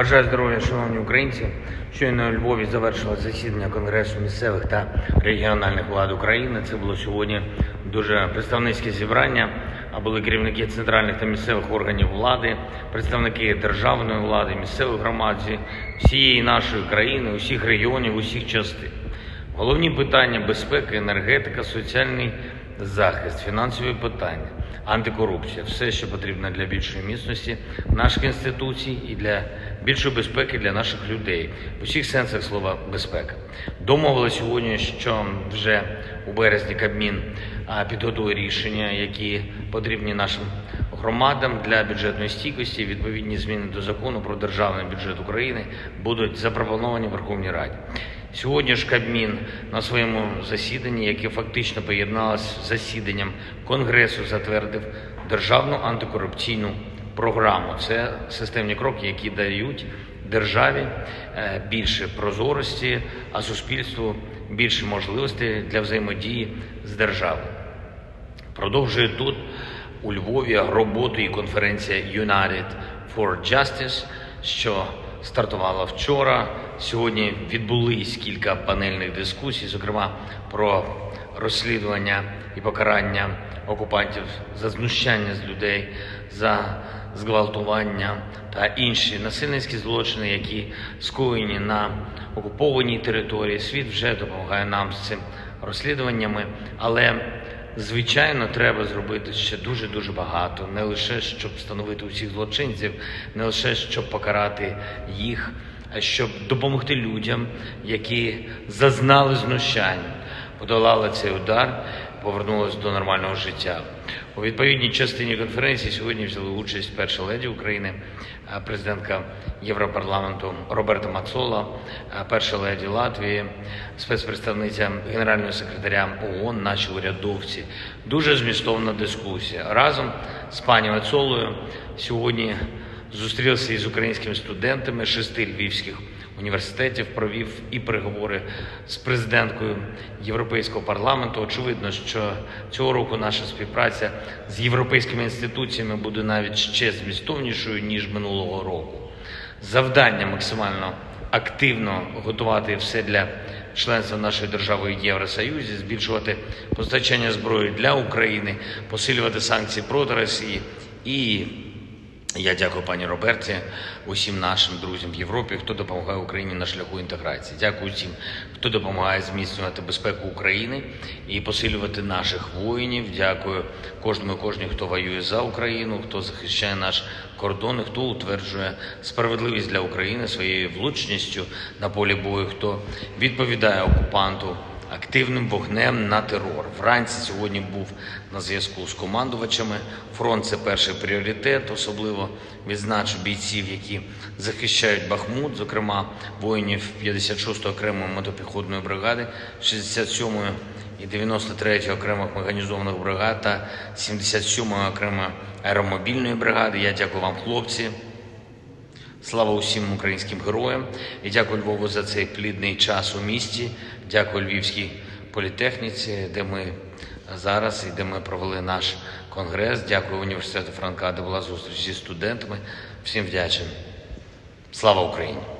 Бажаю здоров'я, шановні українці. Щойно у Львові завершилось засідання Конгресу місцевих та регіональних влад України. Це було сьогодні дуже представницьке зібрання. А були керівники центральних та місцевих органів влади, представники державної влади, місцевих громад всієї нашої країни, усіх регіонів, усіх частин. Головні питання безпеки, енергетика, соціальний захист, фінансові питання, антикорупція все, що потрібно для більшої міцності наших інституцій і для більшої безпеки для наших людей в усіх сенсах слова безпека. Домовили сьогодні, що вже у березні Кабмін підготує рішення, які потрібні нашим громадам для бюджетної стійкості. Відповідні зміни до закону про державний бюджет України будуть запропоновані Верховній Раді. Сьогодні ж Кабмін на своєму засіданні, яке фактично поєдналося з засіданням Конгресу, затвердив державну антикорупційну програму. Це системні кроки, які дають державі е, більше прозорості, а суспільству більше можливостей для взаємодії з державою. Продовжує тут у Львові роботу і конференція United for Justice, що стартувала вчора. Сьогодні відбулись кілька панельних дискусій, зокрема про розслідування і покарання окупантів за знущання з людей, за зґвалтування та інші насильницькі злочини, які скоєні на окупованій території. Світ вже допомагає нам з цим розслідуваннями, але Звичайно, треба зробити ще дуже дуже багато, не лише щоб встановити усіх злочинців, не лише щоб покарати їх, а щоб допомогти людям, які зазнали знущань, подолали цей удар, повернулися до нормального життя. У відповідній частині конференції сьогодні взяли участь перша леді України, президентка Європарламенту Роберта Мацола, перша леді Латвії, спецпредставниця генерального секретаря ООН, наші урядовці. Дуже змістовна дискусія. Разом з пані Мацолою сьогодні зустрівся із українськими студентами шести львівських університетів, провів і переговори з президенткою Європейського парламенту. Очевидно, що цього року наша співпраця з європейськими інституціями буде навіть ще змістовнішою ніж минулого року. Завдання максимально активно готувати все для членства нашої держави в Євросоюзі, збільшувати постачання зброї для України, посилювати санкції проти Росії і я дякую пані Роберті, усім нашим друзям в Європі, хто допомагає Україні на шляху інтеграції. Дякую всім, хто допомагає зміцнювати безпеку України і посилювати наших воїнів. Дякую кожному, і кожній, хто воює за Україну, хто захищає наш кордон, і хто утверджує справедливість для України своєю влучністю на полі бою, хто відповідає окупанту активним вогнем на терор. Вранці сьогодні був на зв'язку з командувачами. Фронт це перший пріоритет. Особливо відзначу бійців, які захищають Бахмут, зокрема воїнів 56-ї окремої мотопіхотної бригади, 67-ї і 93-ї окремих механізованих бригад та 77-ї окремої аеромобільної бригади. Я дякую вам, хлопці. Слава усім українським героям і дякую Львову за цей плідний час у місті. Дякую Львівській політехніці, де ми зараз і де ми провели наш конгрес. Дякую університету Франка, де була зустріч зі студентами. Всім вдячен. Слава Україні!